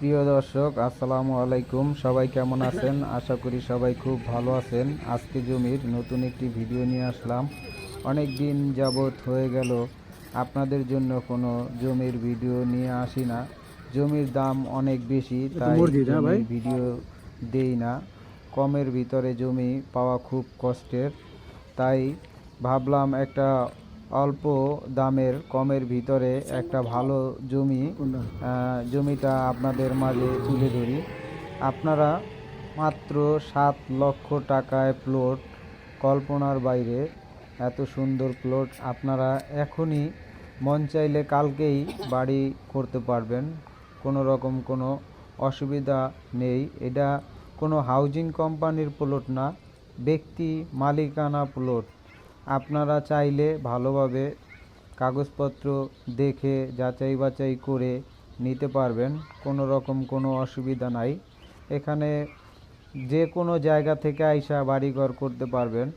প্রিয় দর্শক আসসালামু আলাইকুম। সবাই কেমন আছেন? আশা করি সবাই খুব ভালো আছেন। আজকে জমির নতুন একটি ভিডিও নিয়ে আসলাম। অনেক দিন যাবত হয়ে গেল। আপনাদের জন্য কোনো জমির ভিডিও নিয়ে আসি না। জমির দাম অনেক বেশি তাই ভিডিও দেই না। কমের ভিতরে জমি পাওয়া খুব কষ্টের। তাই ভাবলাম একটা অল্প দামের, কমের ভিতরে একটা ভালো জমি জমিটা আপনাদের মাঝে তুলে ধরি। আপনারা মাত্র সাত লক্ষ টাকায় প্লট, কল্পনার বাইরে এত সুন্দর প্লট আপনারা এখনই মন চাইলে কালকেই বাড়ি করতে পারবেন। কোনো রকম কোনো অসুবিধা নেই। এটা কোনো হাউজিং কোম্পানির প্লট না, ব্যক্তি মালিকানা প্লট আপনারা চাইলে ভালোভাবে কাগজপত্র দেখে যাচাই বাছাই করে নিতে পারবেন। কোনো রকম কোনো অসুবিধা নাই। এখানে যে কোনো জায়গা থেকে আইসা বাড়িঘর করতে পারবেন।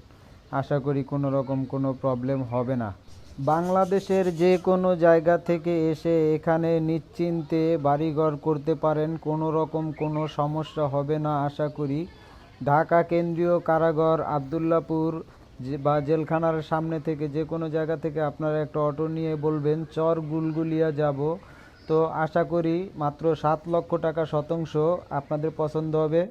আশা করি কোনো রকম কোনো প্রবলেম হবে না। বাংলাদেশের যে কোনো জায়গা থেকে এসে এখানে নিশ্চিন্তে বাড়িঘর করতে পারেন। কোনো রকম কোনো সমস্যা হবে না। আশা করি ঢাকা কেন্দ্রীয় কারাগার আবদুল্লাপুর যে বা জেলখানার সামনে থেকে যে কোনো জায়গা থেকে আপনারা একটা অটো নিয়ে বলবেন, চর গুলগুলিয়া যাব। তো আশা করি মাত্র সাত লক্ষ টাকা শতাংশ আপনাদের পছন্দ হবে।